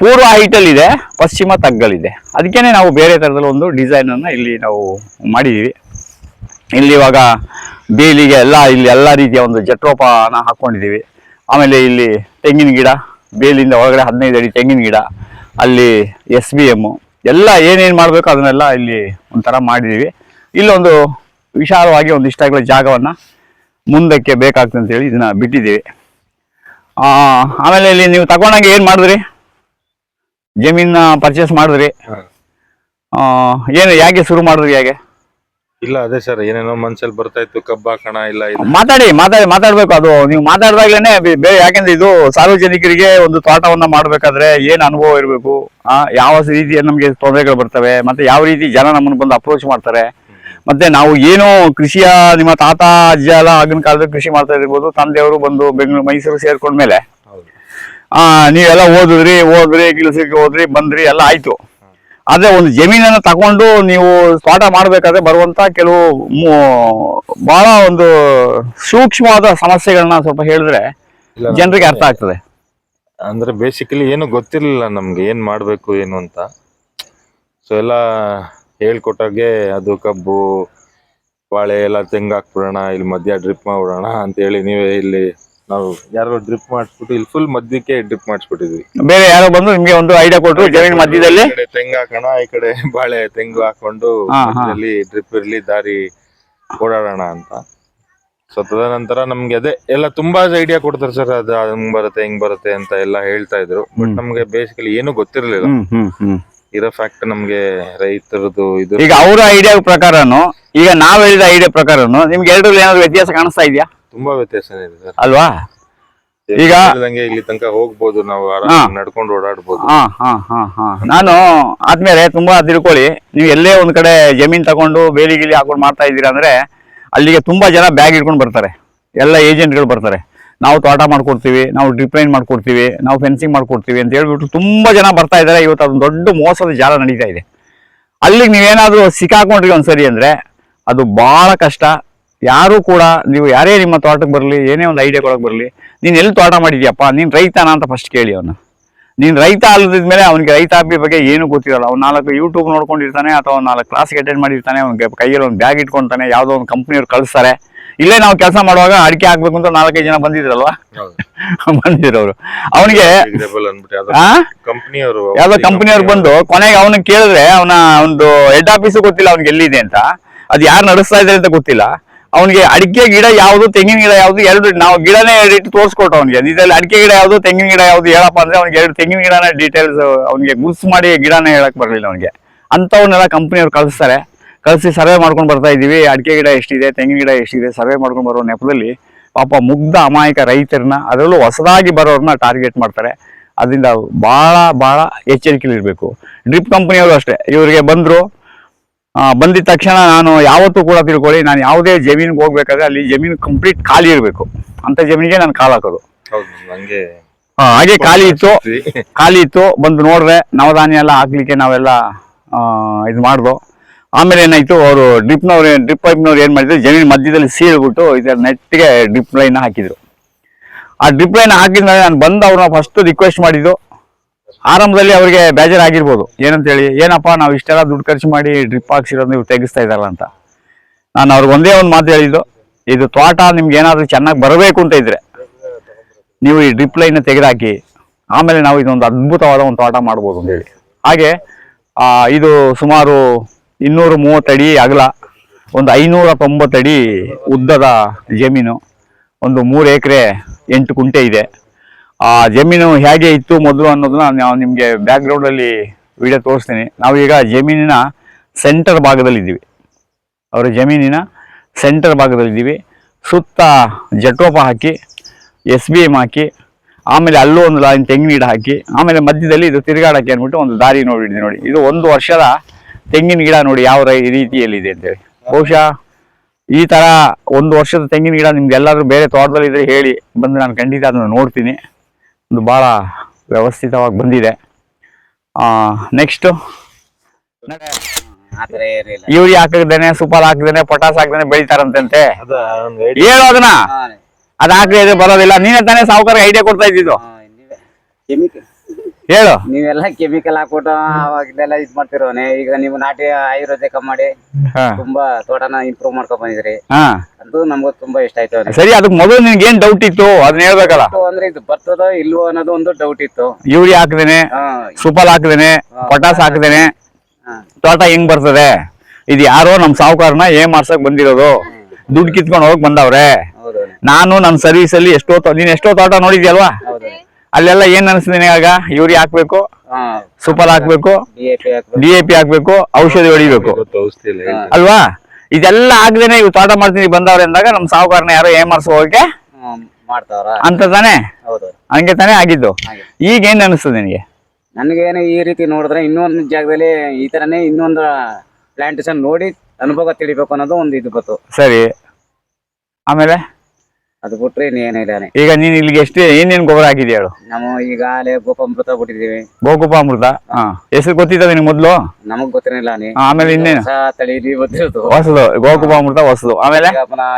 ಪೂರ್ವ ಹೈಟಲ್ಲಿದೆ ಪಶ್ಚಿಮ ತಗ್ಗಲ್ಲಿದೆ. ಅದಕ್ಕೇನೆ ನಾವು ಬೇರೆ ಥರದಲ್ಲಿ ಒಂದು ಡಿಸೈನನ್ನು ಇಲ್ಲಿ ನಾವು ಮಾಡಿದ್ದೀವಿ ಇಲ್ಲಿ ಇವಾಗ ಬೇಲಿಗೆ ಎಲ್ಲ ಇಲ್ಲಿ ಎಲ್ಲ ರೀತಿಯ ಒಂದು ಜಟ್ರೋಪನ ಹಾಕ್ಕೊಂಡಿದ್ದೀವಿ ಆಮೇಲೆ ಇಲ್ಲಿ ತೆಂಗಿನ ಗಿಡ ಬೇಲಿಂದ ಒಳಗಡೆ ಹದಿನೈದು ಅಡಿ ತೆಂಗಿನ ಗಿಡ ಅಲ್ಲಿ ಎಸ್ ಬಿ ಎಮ್ಮು ಎಲ್ಲ ಏನೇನು ಮಾಡಬೇಕು ಅದನ್ನೆಲ್ಲ ಇಲ್ಲಿ ಒಂಥರ ಮಾಡಿದ್ದೀವಿ. ಇಲ್ಲೊಂದು ವಿಶಾಲವಾಗಿ ಒಂದು ಇಷ್ಟ ಆಗಿರೋ ಜಾಗವನ್ನು ಮುಂದಕ್ಕೆ ಬೇಕಾಗ್ತದೆ ಅಂತೇಳಿ ಇದನ್ನ ಬಿಟ್ಟಿದ್ದೀವಿ. ಆಮೇಲೆ ಇಲ್ಲಿ ನೀವು ತಗೊಂಡಂಗೆ ಏನು ಮಾಡಿದ್ರಿ? ಜಮೀನ ಪರ್ಚೇಸ್ ಮಾಡಿದ್ರಿ. ಏನು ಯಾಕೆ ಶುರು ಮಾಡಿದ್ರಿ ಹೇಗೆ? ಇಲ್ಲ ಅದೇ ಸರ್ ಏನೇನೋ ಮನ್ಸಲ್ಲಿ ಬರ್ತಾ ಇತ್ತು ಕಬ್ಬ ಹಾಕೋಣ ಇಲ್ಲ ಇದು. ಮಾತಾಡಿ ಮಾತಾಡಿ ಮಾತಾಡ್ಬೇಕು ಅದು. ನೀವು ಮಾತಾಡಿದಾಗ್ಲೇನೆ ಬೇರೆ ಯಾಕೆಂದ್ರೆ ಇದು ಸಾರ್ವಜನಿಕರಿಗೆ ಒಂದು ತೋಟವನ್ನ ಮಾಡ್ಬೇಕಾದ್ರೆ ಏನ್ ಅನುಭವ ಇರಬೇಕು? ಯಾವ ರೀತಿಯ ನಮಗೆ ತೊಂದರೆಗಳು ಬರ್ತವೆ ಮತ್ತೆ ಯಾವ ರೀತಿ ಜನ ನಮ್ಮನ್ನು ಬಂದು ಅಪ್ರೋಚ್ ಮಾಡ್ತಾರೆ? ಮತ್ತೆ ನಾವು ಏನು ಕೃಷಿಯ ನಿಮ್ಮ ತಾತ ಅಜ್ಜ ಎಲ್ಲ ಆಗಿನ ಕಾಲದಲ್ಲಿ ಕೃಷಿ ಮಾಡ್ತಾ ಇರ್ಬೋದು ತಂದೆಯವರು ಬಂದು ಬೆಂಗಳೂರು ಮೈಸೂರು ಸೇರ್ಕೊಂಡ್ಮೇಲೆ. ಹೌದು. ಆ ನೀವೆಲ್ಲ ಓದಿದ್ರಿ ಓದ್ರಿ ಕೆಲಸಕ್ಕೆ ಹೋದ್ರಿ ಬಂದ್ರಿ ಎಲ್ಲ ಆಯ್ತು. ಆದ್ರೆ ಒಂದು ಜಮೀನನ್ನು ತಗೊಂಡು ನೀವು ಸ್ವಾಟ ಮಾಡ್ಬೇಕಾದ್ರೆ ಬರುವಂತ ಕೆಲವು ಬಹಳ ಒಂದು ಸೂಕ್ಷ್ಮವಾದ ಸಮಸ್ಯೆಗಳನ್ನ ಸ್ವಲ್ಪ ಹೇಳಿದ್ರೆ ಜನರಿಗೆ ಅರ್ಥ ಆಗ್ತದೆ. ಅಂದ್ರೆ ಬೇಸಿಕಲಿ ಏನು ಗೊತ್ತಿರ್ಲಿಲ್ಲ ನಮ್ಗೆ ಏನ್ ಮಾಡ್ಬೇಕು ಏನು ಅಂತ. ಸೊ ಎಲ್ಲ ಹೇಳ್ಕೊಟ್ಟಾಗೆ ಅದು ಕಬ್ಬು ಬಾಳೆ ಎಲ್ಲ ತೆಂಗು ಹಾಕ್ಬಿಡೋಣ ಇಲ್ಲಿ ಮಧ್ಯ ಡ್ರಿಪ್ ಮಾಡ್ಬಿಡೋಣ ಅಂತ ಹೇಳಿ ನೀವೇ ಇಲ್ಲಿ ನಾವು ಯಾರೋ ಡ್ರಿಪ್ ಮಾಡಿಸ್ಬಿಟ್ಟು ಇಲ್ಲಿ ಫುಲ್ ಮಧ್ಯಕ್ಕೆ ಡ್ರಿಪ್ ಮಾಡಿಸ್ಬಿಟ್ಟಿದ್ವಿ. ಬೇರೆ ಯಾರೋ ಬಂದು ನಿಮ್ಗೆ ಒಂದು ಐಡಿಯಾ ಕೊಟ್ಟರು ಜಮೀನ್ ಮಧ್ಯದಲ್ಲಿ? ಈ ಕಡೆ ತೆಂಗು ಹಾಕೋಣ ಈ ಕಡೆ ಬಾಳೆ ತೆಂಗು ಹಾಕೊಂಡು ಹಾ, ಹಾ. ಮಧ್ಯದಲ್ಲಿ ಡ್ರಿಪ್ ಇರ್ಲಿ ದಾರಿ ಓಡಾಡೋಣ ಅಂತ. ಸೊ ತದನಂತರ ನಮ್ಗೆ ಅದೇ ಎಲ್ಲ ತುಂಬಾ ಐಡಿಯಾ ಕೊಡ್ತಾರೆ ಸರ್ ಅದು ಹಂಗ್ ಬರುತ್ತೆ ಹಿಂಗ್ ಬರುತ್ತೆ ಅಂತ ಎಲ್ಲ ಹೇಳ್ತಾ ಇದ್ರು. ಬಟ್. ನಮ್ಗೆ ಬೇಸಿಕಲಿ ಏನು ಗೊತ್ತಿರಲಿಲ್ಲ. ಹ್ಮ್ ಹ್ಮ್ ಹ್ಮ್. ಇರೋ ಫ್ಯಾಕ್ಟ್ ನಮ್ಗೆ ರೈತರದ್ದು ಇದು. ಈಗ ಅವರ ಐಡಿಯಾ ಪ್ರಕಾರನು ಈಗ ನಾವ್ ಹೇಳಿದ ಐಡಿಯಾ ಪ್ರಕಾರನು ನಿಮ್ಗೆ ಎರಡರಲ್ಲಿ ಏನಾದ್ರು ವ್ಯತ್ಯಾಸ ಕಾಣಿಸ್ತಾ ಇದೆಯಾ? ತುಂಬಾ ವ್ಯತ್ಯಾಸ ಇದೆ ಸರ್. ಅಲ್ವಾ? ಈಗ- ಇಲ್ಲಿ ತನಕ ಹೋಗ್ಬೋದು ನಾವು. ಆರಾಮ್ ನಡ್ಕೊಂಡು ಓಡಾಡ್ಬೋದು. ಹಾ ಹಾ ಹಾ ಹಾ. ನಾನು ಆದ್ಮೇಲೆ ತುಂಬಾ ತಿಳ್ಕೊಳ್ಳಿ ನೀವು ಎಲ್ಲೇ ಒಂದ್ ಕಡೆ ಜಮೀನ್ ತಗೊಂಡು ಬೇಲಿ ಗಿಲಿ ಹಾಕೊಂಡು ಮಾಡ್ತಾ ಇದ್ದೀರಾ ಅಂದ್ರೆ ಅಲ್ಲಿಗೆ ತುಂಬಾ ಜನ ಬ್ಯಾಗ್ ಇಟ್ಕೊಂಡು ಬರ್ತಾರೆ. ಎಲ್ಲ ಏಜೆಂಟ್ಗಳು ಬರ್ತಾರೆ. ನಾವು ತೋಟ ಮಾಡ್ಕೊಡ್ತೀವಿ ನಾವು ಡ್ರಿಪ್ಲೈನ್ ಮಾಡ್ಕೊಡ್ತೀವಿ ನಾವು ಫೆನ್ಸಿಂಗ್ ಮಾಡ್ಕೊಡ್ತೀವಿ ಅಂತ ಹೇಳ್ಬಿಟ್ಟು ತುಂಬಾ ಜನ ಬರ್ತಾ ಇದ್ದಾರೆ. ಇವತ್ತು ಅದೊಂದು ದೊಡ್ಡ ಮೋಸದ ಜಾಲ ನಡೀತಾ ಇದೆ. ಅಲ್ಲಿಗೆ ನೀವೇನಾದ್ರೂ ಸಿಕ್ಕಾಕೊಂಡ್ರಿ ಒಂದ್ಸರಿ ಅಂದ್ರೆ ಅದು ಬಹಳ ಕಷ್ಟ. ಯಾರು ಕೂಡ ನೀವು ಯಾರೇ ನಿಮ್ಮ ತೋಟಕ್ಕೆ ಬರಲಿ ಏನೇ ಒಂದು ಐಡಿಯಾ ಕೊಡೋಕೆ ಬರಲಿ ನೀನು ಎಲ್ಲಿ ತೋಟ ಮಾಡಿದ್ಯಪ್ಪ? ನೀನು ರೈತನ ಅಂತ ಫಸ್ಟ್ ಕೇಳಿ ಅವನು. ನೀನು ರೈತ ಅಲ್ಲದಿದ್ಮೇಲೆ ಅವನಿಗೆ ರೈತಾಪಿ ಬಗ್ಗೆ ಏನು ಗೊತ್ತಿರಲ್ಲ. ಅವ್ನು ನಾಲ್ಕು ಯೂಟ್ಯೂಬ್ ನೋಡ್ಕೊಂಡಿರ್ತಾನೆ ಅಥವಾ ನಾಲ್ಕು ಕ್ಲಾಸ್ಗೆ ಅಟೆಂಡ್ ಮಾಡಿರ್ತಾನೆ ಅವ್ನಿಗೆ ಕೈಯಲ್ಲಿ ಒಂದು ಬ್ಯಾಗ್ ಇಟ್ಕೊಂತಾನೆ ಯಾವುದೋ ಒಂದು ಕಂಪ್ನಿಯವ್ರು ಕಳಿಸ್ತಾರೆ. ಇಲ್ಲೇ ನಾವು ಕೆಲಸ ಮಾಡುವಾಗ ಅಡಿಕೆ ಹಾಕ್ಬೇಕು ಅಂತ ನಾಲ್ಕೈದು ಜನ ಬಂದಿದ್ರಲ್ವಾ? ಬಂದಿದ್ರು ಅವರು ಅವನಿಗೆ ಯಾವ್ದೋ ಕಂಪನಿಯವ್ರು ಬಂದು ಕೊನೆಗೆ ಅವನಿಗೆ ಕೇಳಿದ್ರೆ ಅವನ ಒಂದು ಹೆಡ್ ಆಫೀಸು ಗೊತ್ತಿಲ್ಲ ಅವ್ನಿಗೆ ಎಲ್ಲಿದೆ ಅಂತ. ಅದು ಯಾರು ನಡೆಸ್ತಾ ಇದ್ದಾರೆ ಅಂತ ಗೊತ್ತಿಲ್ಲ. ಅವನಿಗೆ ಅಡಿಕೆ ಗಿಡ ಯಾವುದು, ತೆಂಗಿನ ಗಿಡ ಯಾವುದು ಎರಡು ನಾವು ಗಿಡನೇ ಇಟ್ಟು ತೋರಿಸ್ಕೊಟ್ಟು ಅವನಿಗೆ. ಇದ್ರಲ್ಲಿ ಅಡಿಕೆ ಗಿಡ ಯಾವುದು, ತೆಂಗಿನ ಗಿಡ ಯಾವುದು ಹೇಳಪ್ಪ ಅಂದ್ರೆ ಅವ್ನಿಗೆ ಎರಡು ತೆಂಗಿನ ಗಿಡನ ಡೀಟೇಲ್ಸ್ ಅವನಿಗೆ ಗುರ್ಸ್ ಮಾಡಿ ಗಿಡನೇ ಹೇಳಕ್ ಬರಲಿಲ್ಲ ಅವನಿಗೆ. ಅಂಥವನ್ನೆಲ್ಲ ಕಂಪ್ನಿಯವ್ರು ಕಳಿಸ್ತಾರೆ. ಕಳಿಸಿ ಸರ್ವೆ ಮಾಡ್ಕೊಂಡು ಬರ್ತಾ ಇದ್ದೀವಿ. ಅಡಿಕೆ ಗಿಡ ಎಷ್ಟಿದೆ, ತೆಂಗಿನ ಗಿಡ ಎಷ್ಟಿದೆ ಸರ್ವೆ ಮಾಡ್ಕೊಂಡು ಬರೋ ನೆಪದಲ್ಲಿ ಪಾಪ ಮುಗ್ಧ ಅಮಾಯಕ ರೈತರನ್ನ ಅದರಲ್ಲೂ ಹೊಸದಾಗಿ ಬರೋರನ್ನ ಟಾರ್ಗೆಟ್ ಮಾಡ್ತಾರೆ. ಅದರಿಂದ ಭಾಳ ಭಾಳ ಎಚ್ಚರಿಕೆಲಿರಬೇಕು. ಡ್ರಿಪ್ ಕಂಪ್ನಿಯವರು ಅಷ್ಟೇ. ಇವರಿಗೆ ಬಂದರು ಬಂದಿದ ತಕ್ಷಣ ನಾನು ಯಾವತ್ತೂ ಕೂಡ ತಿಳ್ಕೊಳ್ಳಿ ನಾನು ಯಾವುದೇ ಜಮೀನಿಗೆ ಹೋಗ್ಬೇಕಾದ್ರೆ ಅಲ್ಲಿ ಜಮೀನು ಕಂಪ್ಲೀಟ್ ಖಾಲಿ ಇರಬೇಕು. ಅಂತ ಜಮೀನಿಗೆ ನಾನು ಕಾಲ್ ಹಾಕೋದು. ಹಾಗೆ ಖಾಲಿ ಇತ್ತು. ಖಾಲಿ ಇತ್ತು ಬಂದು ನೋಡಿದ್ರೆ ನವಧಾನ್ಯ ಎಲ್ಲ ಹಾಕ್ಲಿಕ್ಕೆ ನಾವೆಲ್ಲ ಇದು ಮಾಡ್ದು. ಆಮೇಲೆ ಏನಾಯ್ತು ಅವರು ಡ್ರಿಪ್ನವ್ರು ಡ್ರಿಪ್ ಪೈಪ್ನವ್ರು ಏನು ಮಾಡಿದ್ರು ಜಮೀನ್ ಮಧ್ಯದಲ್ಲಿ ಸೀಳ್ಬಿಟ್ಟು ಇದರ ನೆಟ್ಟಿಗೆ ಡ್ರಿಪ್ ಲೈನ್ ಹಾಕಿದ್ರು. ಆ ಡ್ರಿಪ್ ಲೈನ್ ಹಾಕಿದ್ಮೇಲೆ ನಾನು ಬಂದು ಅವ್ರನ್ನ ಫಸ್ಟ್ ರಿಕ್ವೆಸ್ಟ್ ಮಾಡಿದ್ದು ಆರಂಭದಲ್ಲಿ ಅವರಿಗೆ ಬೇಜಾರಾಗಿರ್ಬೋದು. ಏನಂತೇಳಿ, ಏನಪ್ಪ, ನಾವು ಇಷ್ಟೆಲ್ಲ ದುಡ್ಡು ಖರ್ಚು ಮಾಡಿ ಡ್ರಿಪ್ ಹಾಕ್ಸಿರೋದು ನೀವು ತೆಗಿಸ್ತಾ ಇದ್ದಾರಲ್ಲ ಅಂತ. ನಾನು ಅವ್ರಿಗೆ ಒಂದೇ ಒಂದು ಮಾತು ಹೇಳಿದ್ದು, ಇದು ತೋಟ, ನಿಮ್ಗೆ ಏನಾದರೂ ಚೆನ್ನಾಗಿ ಬರಬೇಕು ಅಂತ ಇದ್ರೆ ನೀವು ಈ ಡ್ರಿಪ್ ಲೈನ್ ತೆಗೆದಾಕಿ, ಆಮೇಲೆ ನಾವು ಇದೊಂದು ಅದ್ಭುತವಾದ ಒಂದು ತೋಟ ಮಾಡ್ಬೋದು ಅಂತ ಹೇಳಿ. ಹಾಗೆ ಇದು ಸುಮಾರು ಇನ್ನೂರು ಮೂವತ್ತಡಿ ಅಗಲ, ಒಂದು ಐನೂರ ತೊಂಬತ್ತಡಿ ಉದ್ದದ ಜಮೀನು, ಒಂದು ಮೂರು ಎಕರೆ ಎಂಟು ಕುಂಟೆ ಇದೆ. ಆ ಜಮೀನು ಹೇಗೆ ಇತ್ತು ಮೊದಲು ಅನ್ನೋದನ್ನ ನಾವು ನಿಮಗೆ ಬ್ಯಾಕ್ಗ್ರೌಂಡಲ್ಲಿ ವಿಡಿಯೋ ತೋರಿಸ್ತೀನಿ. ನಾವೀಗ ಜಮೀನಿನ ಸೆಂಟರ್ ಭಾಗದಲ್ಲಿದ್ದೀವಿ. ಅವರ ಜಮೀನಿನ ಸೆಂಟರ್ ಭಾಗದಲ್ಲಿದ್ದೀವಿ. ಸುತ್ತ ಜಟೋಪ ಹಾಕಿ ಎಸ್ ಬಿ ಎಂ ಹಾಕಿ, ಆಮೇಲೆ ಅಲ್ಲೂ ಒಂದು ಲೈನ್ ತೆಂಗಿನ ಗಿಡ ಹಾಕಿ, ಆಮೇಲೆ ಮಧ್ಯದಲ್ಲಿ ಇದು ತಿರುಗಾಡಕ್ಕೆ ಅಂದ್ಬಿಟ್ಟು ಒಂದು ದಾರಿ ನೋಡಿದ್ವಿ ನೋಡಿ. ಇದು ಒಂದು ವರ್ಷದ ತೆಂಗಿನ ಗಿಡ ನೋಡಿ ಯಾವ ರೀತಿಯಲ್ಲಿದೆ ಅಂತೇಳಿ ಬಹುಶಃ ಈ ತರ ಒಂದು ವರ್ಷದ ತೆಂಗಿನ ಗಿಡ ನಿಮ್ಗೆ ಎಲ್ಲಾದರೂ ಬೇರೆ ತೋಟದಲ್ಲಿ ಇದ್ರೆ ಹೇಳಿ ಬಂದು ನಾನು ಖಂಡಿತ ಅದನ್ನು ನೋಡ್ತೀನಿ. ಒಂದು ಬಹಳ ವ್ಯವಸ್ಥಿತವಾಗಿ ಬಂದಿದೆ. ನೆಕ್ಸ್ಟ್ ಆತರ ಏನಿಲ್ಲ. ಯೂರಿಯಾ ಹಾಕಿದ್ದೇನೆ ಸೂಪರ್ ಹಾಕಿದ್ದೇನೆ ಪೊಟಾಸ್ ಹಾಕಿದ್ದೇನೆ ಬೆಳಿತಾರಂತೆ ಹೇಳು ಅದನ್ನ. ಅದ್ ಹಾಕಿದ್ರೆ ಬರೋದಿಲ್ಲ. ನೀನೇ ತಾನೇ ಸಾವುಕಾರ ಐಡಿಯಾ ಕೊಡ್ತಾ ಇದ್ದಿದ್ದು. ಹೇಳು. ನೀವೆಲ್ಲ ಕೆಮಿಕಲ್ ಹಾಕ್ಬಿಟ್ಟು ಅವಾಗೆಲ್ಲ ಇದ್ ಮಾಡ್ತಿರೋನೆ. ಈಗ ನೀವು ನಾಟಿ ಆಯುರ್ವೇದಿಕ ಮಾಡಿ ಹಾ. ತುಂಬಾ ತೋಟನ ಇಂಪ್ರೂವ್ ಮಾಡ್ಕೊಂಡ್ ಬಂದಿದ್ರಿ. ಹಾ. ಅದು ನಮ್ಗೆ ತುಂಬಾ ಇಷ್ಟ ಆಯ್ತು. ಸರಿ ಅದಕ್ಕೆ ಮೊದಲು ನಿನ್ಗೆ ಏನ್ ಡೌಟ್ ಇತ್ತು? ಅದನ್ನ ಹೇಳ್ಬೇಕಲ್ಲ. ಅಂದ್ರೆ ಇದು ಬರ್ತದೋ ಇಲ್ವೋ ಅನ್ನೋದು ಒಂದು ಡೌಟ್ ಇತ್ತು. ಯೂರಿ ಹಾಕಿದೇನೆ ಹಾ. ಸೂಪರ್ ಹಾಕಿದೇನೆ ಪೊಟಾಸ್ ಹಾಕಿದೇನೆ ಹಾ. ತೋಟ ಹೆಂಗ್ ಬರ್ತದೆ? ಇದು ಯಾರೋ ನಮ್ ಸಾಹುಕಾರನ ಏನ್ ಮಾಡ್ಸಕ್ ಬಂದಿರೋದು? ದುಡ್ಡು ಕಿತ್ಕೊಂಡು ಹೋಗಕ್ ಬಂದವ್ರೆ. ಹೌದು. ನಾನು ನನ್ನ ಸರ್ವಿಸ್ ಅಲ್ಲಿ ಎಷ್ಟೋ ತೋ- ನೀನ್ ಎಷ್ಟೋ ತೋಟ ನೋಡಿದ್ಯಲ್ವಾ? ಹೌದು. ಅಲ್ಲೆಲ್ಲ ಏನ್ ಅನ್ಸ್ತೀನಿ ಆಗ? ಯೂರಿಯಾ ಹಾಕ್ಬೇಕು ಸೂಪರ್ ಹಾಕ್ಬೇಕು ಡಿ ಎ ಪಿ ಹಾಕ್ಬೇಕು. ಔಷಧಿ ಹೊಡಿಬೇಕು. ಅಲ್ವಾ? ಇದೆಲ್ಲ ಆಗ್ದೇನೆ ಇವ್ ತೋಟ ಮಾಡ್ತೀನಿ ಬಂದವ್ರೆ ಅಂದಾಗ ನಮ್ ಸಾಹುಕಾರನ ಯಾರೋ ಏನ್ ಮಾಡ್ಸೋ ಹೋಗಕ್ಕೆ ಅಂತ ತಾನೆ? ಹೌದು. ಹಂಗೆ ತಾನೇ ಆಗಿದ್ದು. ಈಗ ಏನ್ ಅನಿಸ್ತದೆ ನಿನಗೆ? ನನಗೇನು ಈ ರೀತಿ ನೋಡಿದ್ರೆ ಇನ್ನೊಂದು ಜಾಗದಲ್ಲಿ ಈ ತರನೇ ಇನ್ನೊಂದು ಪ್ಲಾಂಟೇಶನ್ ನೋಡಿ ಅನುಭವ ತಿಳಿಬೇಕು ಅನ್ನೋದು ಒಂದು ಇದು ಬತ್ತು ಸರಿ. ಆಮೇಲೆ? ಅದು ಬಿಟ್ರೆ ಇಲ್ಲಾನೆ ಈಗ ನೀನ್ ಇಲ್ಲಿಗೆ ಎಷ್ಟು ಏನೇನ್ ಗೊಬ್ಬರ ಹಾಕಿದ್ಯಾ ಹೇಳು? ನಾವು ಈಗಾಗಲೇ ಗೋಪಾಮೃತ ಬಿಟ್ಟಿದೀವಿ ಗೋಕುಪ ಅಮೃತ ಹಾ. ಹೆಸರು ಗೊತ್ತಿದ್ದ ನಿನಗೆ ಮೊದ್ಲು? ನಮಗ್ ಗೊತ್ತಿರಲಿಲ್ಲ ನೀ ಹಾ, ಆಮೇಲೆ ಇನ್ನೇನು? ಹೊಸ ತಳಿ ನೀವು ಗೊತ್ತಿರೋದು ಹೊಸದು ಗೋಕುಪ ಅಮೃತ ಹೊಸದು. ಆಮೇಲೆ?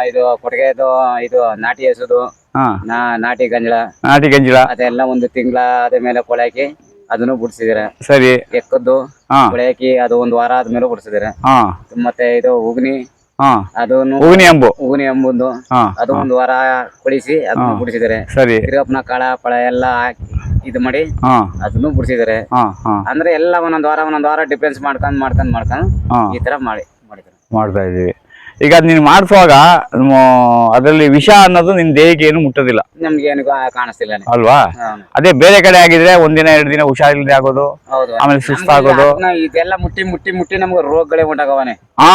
ಇದು ಕೊಟ್ಟಿಗೆದು ಇದು ನಾಟಿ ಹೆಸರು. ಹಾ. ನಾ ನಾಟಿ ಗಂಜಳ ನಾಟಿ ಗಂಜಿಳ ಅದೆಲ್ಲ ಒಂದು ತಿಂಗಳ ಅದ ಮೇಲೆ ಕೊಳೆ ಹಾಕಿ ಅದನ್ನು ಬಿಡಿಸಿದಿರ ಸರಿ. ಎಕ್ಕದ್ದು ಹಾ. ಕೊಳೆ ಹಾಕಿ ಅದು ಒಂದು ವಾರ ಆದ್ಮೇಲೆ ಬಿಡಿಸಿದಿರ ಹಾ. ಮತ್ತೆ ಇದು ಉಗ್ನಿ ಅದನ್ನು ಉಗುನಿ ಎಂಬು ಉಗ್ನಿ ಎಂಬುದು ಹಾ. ಅದು ಒಂದು ವಾರ ಕುಡಿಸಿ ಅದನ್ನು ಬಿಡಿಸಿದಾರೆ ಸರಿ. ತಿರುಗಪ್ಪನ ಕಾಳ ಪಳ ಎಲ್ಲ ಹಾಕಿ ಇದು ಮಾಡಿ ಹಾ. ಅದನ್ನು ಬಿಡಿಸಿದಾರೆ ಹಾ ಹಾ. ಅಂದ್ರೆ ಎಲ್ಲ ಒಂದೊಂದು ವಾರ ಒಂದೊಂದು ವಾರ ಡಿಫೆನ್ಸ್ ಮಾಡ್ಕೊಂಡ್ ಮಾಡ್ಕೊಂಡ್ ಮಾಡ್ಕೊಂಡ್ ಹಾ. ಈ ತರ ಮಾಡಿ ಮಾಡಿದ್ರು. ಮಾಡ್ತಾ ಇದೀವಿ ಈಗ ಅದ್ ನೀನ್ ಮಾಡಿಸುವಾಗ ಅದರಲ್ಲಿ ವಿಷ ಅನ್ನೋದು ನಿನ್ ದೇಹಕ್ಕೆ ಏನು ಮುಟ್ಟೋದಿಲ್ಲ. ನಮ್ಗೆ ಏನು ಕಾಣಿಸ್ತಿಲ್ಲ ಅಲ್ವಾ? ಅದೇ ಬೇರೆ ಕಡೆ ಆಗಿದ್ರೆ ಒಂದಿನ ಎರಡು ದಿನ ಹುಷಾರಿಲ್ಲದೆ ಆಗೋದು ಆಮೇಲೆ ಸುಸ್ತಾಗೋದು. ಆಗೋದು ಇದೆಲ್ಲ ಮುಟ್ಟಿ ಮುಟ್ಟಿ ಮುಟ್ಟಿ ನಮ್ಗೆ ರೋಗಗಳೇ ಉಂಟಾಗವನೆ. ಹಾ